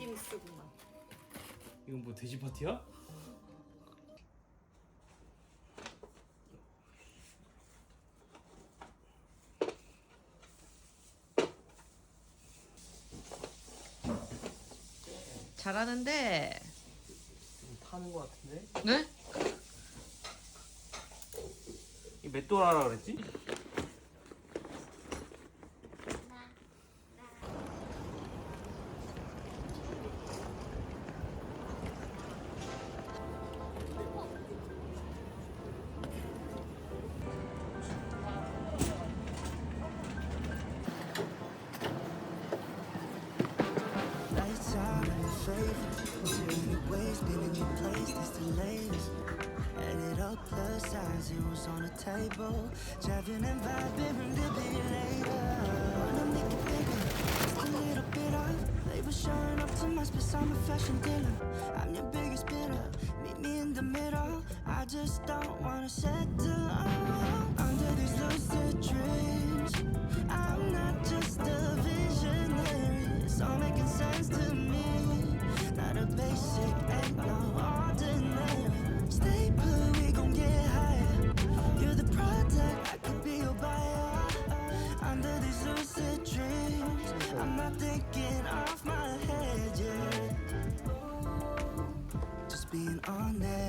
비즈니스구만. 이건 뭐 돼지 파티야? 잘하는데. 좀 타는 거 같은데? 네? 이몇 도라라 그랬지? And vibing, later. Wanna make it bigger, just a little bit showing up to my space, I'm fashion dealer. I'm your biggest bidder, meet me in the middle. I just don't wanna settle under these lucid dreams. I'm not just a visionary, it's all making sense to me. Not a basic, no ordinary. Stay put, on that.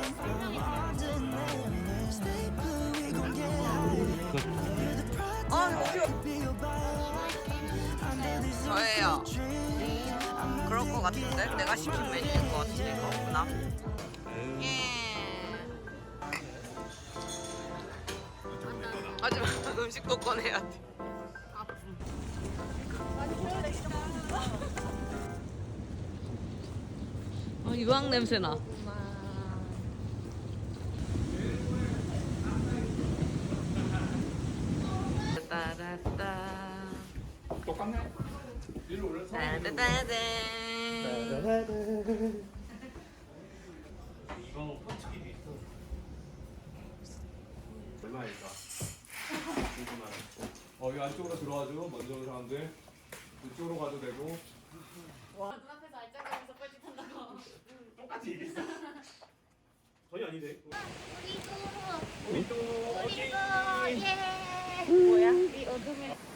저예요. not 그럴 것 같은데? 내가 시킨 메뉴인 것 같은데 이거 없나? 예. 하지만 음식도 꺼내야 돼. 아, 유황 냄새 나. 따라따. 똑같네? 일로 올려서 따다다다. 얼마일까? 어, 이 안쪽으로 들어와줘 먼저 온 사람들 이쪽으로 가도 되고 눈앞에서 알짜가면서 뻘짓한다고. 똑같이 얘기했어 전혀 아닌데 우리도 또 어디? 우리도 예. 뭐야? 이 어둠에.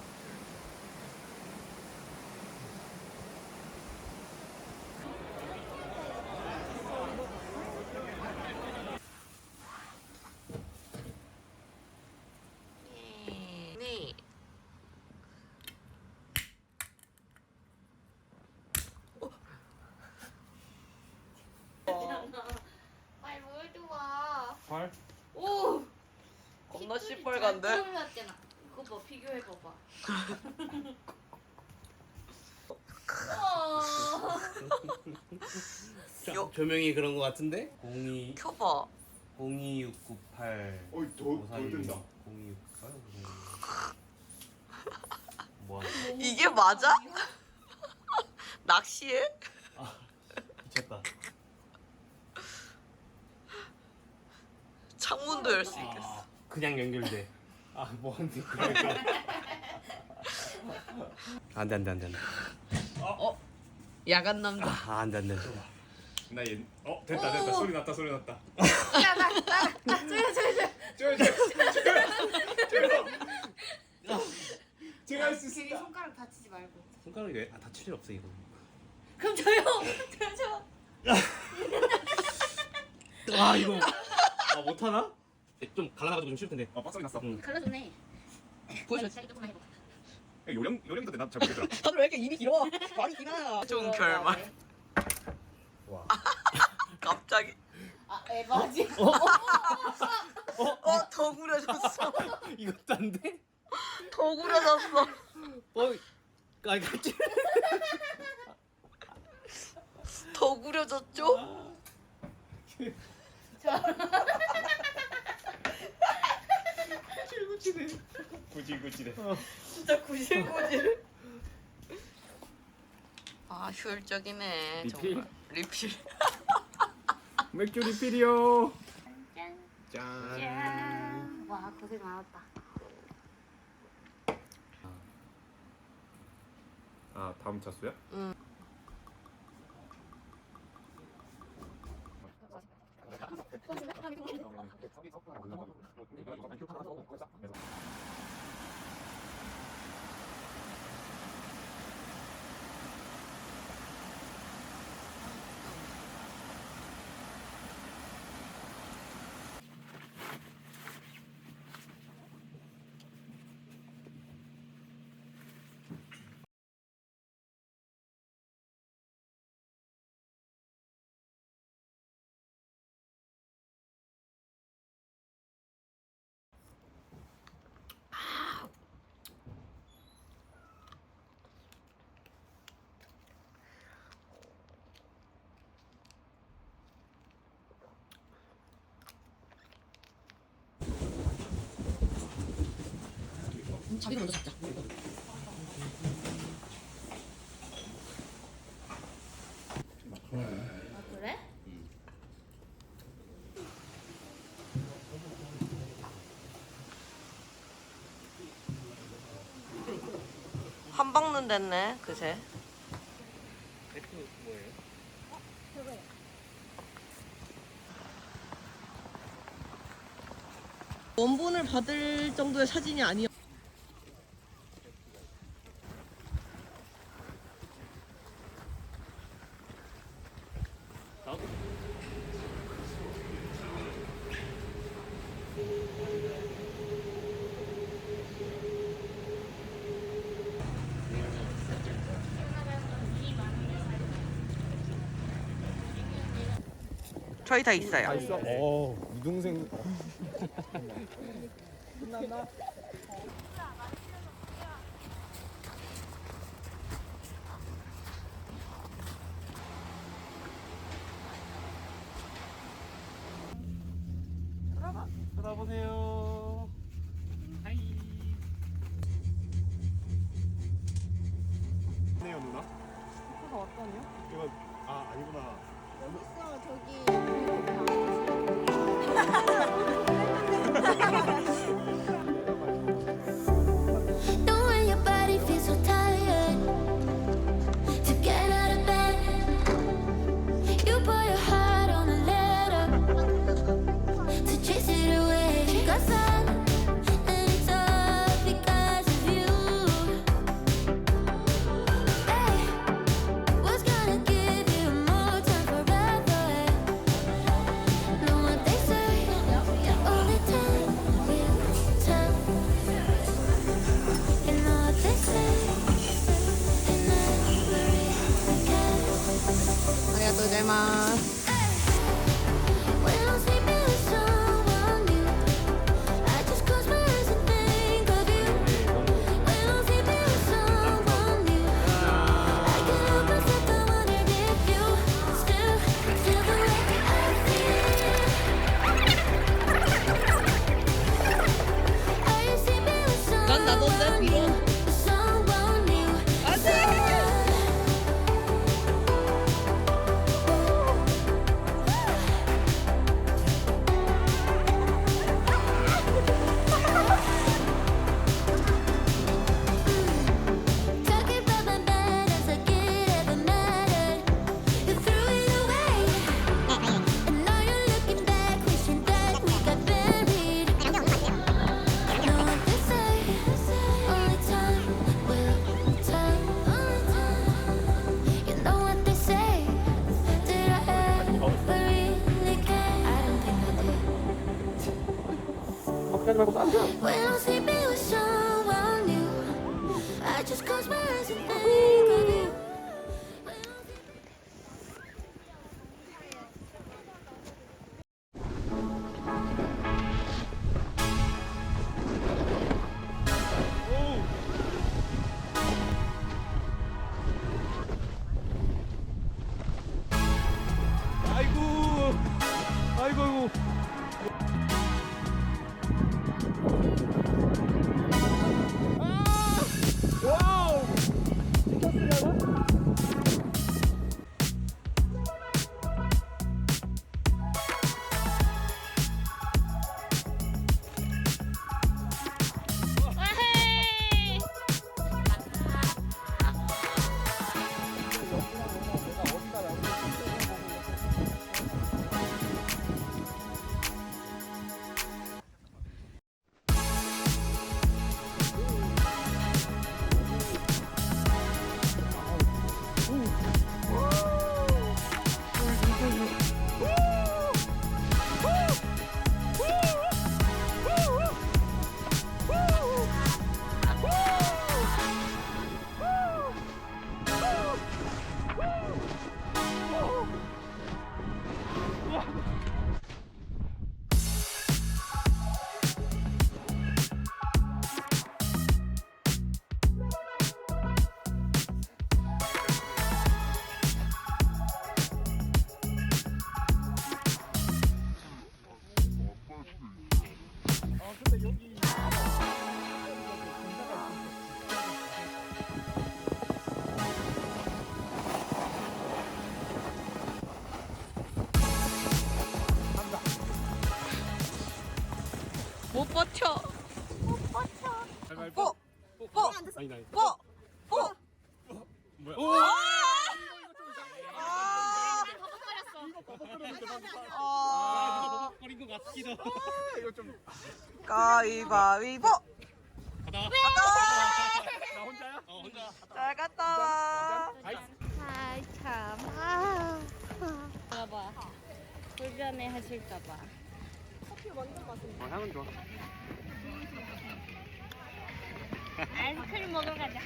시뻘간데? 났잖아. 그거 봐 비교해 봐봐. 어. 요- 조명이 그런 거 같은데? 02 켜봐. 02698 어이 더, 더 된다 02698 뭐야 이게 맞아? 낚시해? 미쳤다 창문도 열 수 있겠어. 아, 그냥 연결돼 아 뭐한테 그러니까 안돼 안돼 안돼 어? 야간 남자. 아 안돼 안돼. 나 얘. 어 됐다 됐다 소리 났다 소리 났다. 야나나나 저요 저요 저요. 쪼요 쪼요 쪼요. 제가 할 수 괜히 있습니다. 손가락 다치지 말고. 손가락이 왜? 아 다칠 일 없어 이거. 그럼 저요 저요 저. 아 이거 아 못하나? 좀 갈라가지고 좀 쉬울 텐데. 어 빡소리 났어. 응. 갈라주네. 보여줘. 자기 조금만 해봐. 요령 요령도 내가 잘 모르겠더라. 다들 왜 이렇게 입이 길어? 말이 길어. 좀 결말. 와. 갑자기. 아 에바지. 어, 더 구려졌어. 이것도 안 돼? 더 구려졌어. 어. 아 같이. 더 구려졌죠? 굳이 굳이래. 진짜 구질구질. 아 효율적이네 리필? 정말. 리필. 맥주 리필이요. 짠. 짠. 짠. 와 고생 많았다. 아 다음 차수야? 뭐, 이거 가서 그래서. 자기 먼저 잡자. 아 그래? 한 방눈 됐네 그새. 원본을 받을 정도의 사진이 아니야. 저희 다 있어요. 있어? 어 이동생. 돌아보세요. When I'm sleeping with someone new, I just close my eyes and think of you. 아이고 아이고 아이고 아! 와우 찍혔으려나? 못 버텨. 뽀! 뽀! 아니 뽀! 뽀! 뭐야 아, 버린 것 같기도. 이거 좀 가위바위보! 가다. 나 혼자야? 어 혼자. 잘 갔다 와. 아이 아이 참. 아. 봐봐. 불편해 하실까봐. 아, 향은 좋아 아이스크림 먹으러 가자.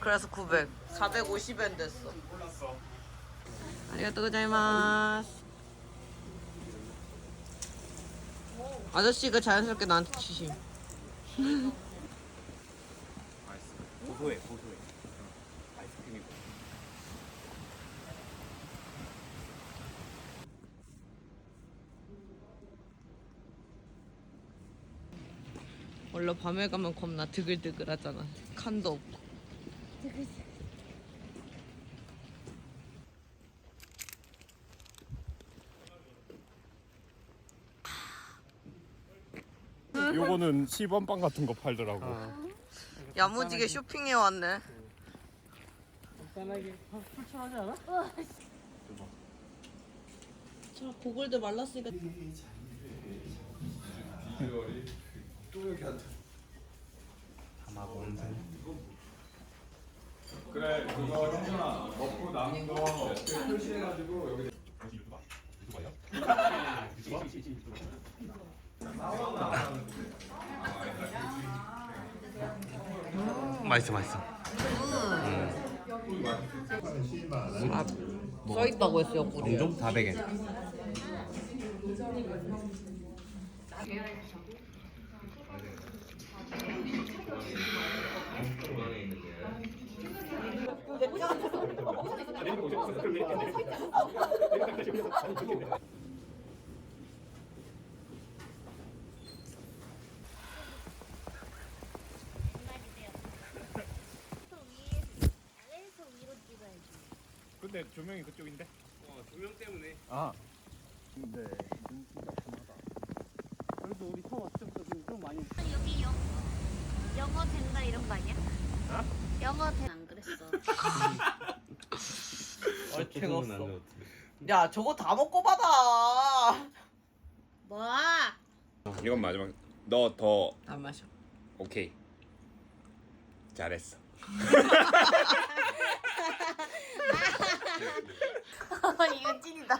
그래서 900. 450엔 됐어. 몰랐어 아리가또 고자이마스. 아저씨가 자연스럽게 나한테 치심. 고소해 고소해 아이스크림이고 원래 밤에 가면 겁나 드글드글하잖아. 칸도 없고. 요거는 10원 빵 같은 거 팔더라고. 야무지게 쇼핑해 왔네. 간단하게 풀출하지 않아? 자, 고글도 말랐으니까 또 여기 앉아 그래 그거 형준아 먹고 남은 거 표시해가지고 여기 맛있어 맛있어. 아, 써 있다고 했어 옆구리에. 좀 400엔. 아래에서 위로 찍어야지. 근데 조 명이 그쪽인데? 어, 조명 때문에. 아. 근데 눈 진짜 심하다. 그래도 우리 처음 왔을 때부터 좀, 좀 많이. 여기 영 영어 된다 이런 거 아니야? 영어 된안 그랬어. 얼추가 없어. 야, 저거 다 먹고 받아. 뭐? 이건 마지막. 너 더 안 마셔. 오케이. 잘했어. 이건 찐이다.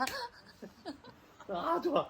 아 좋아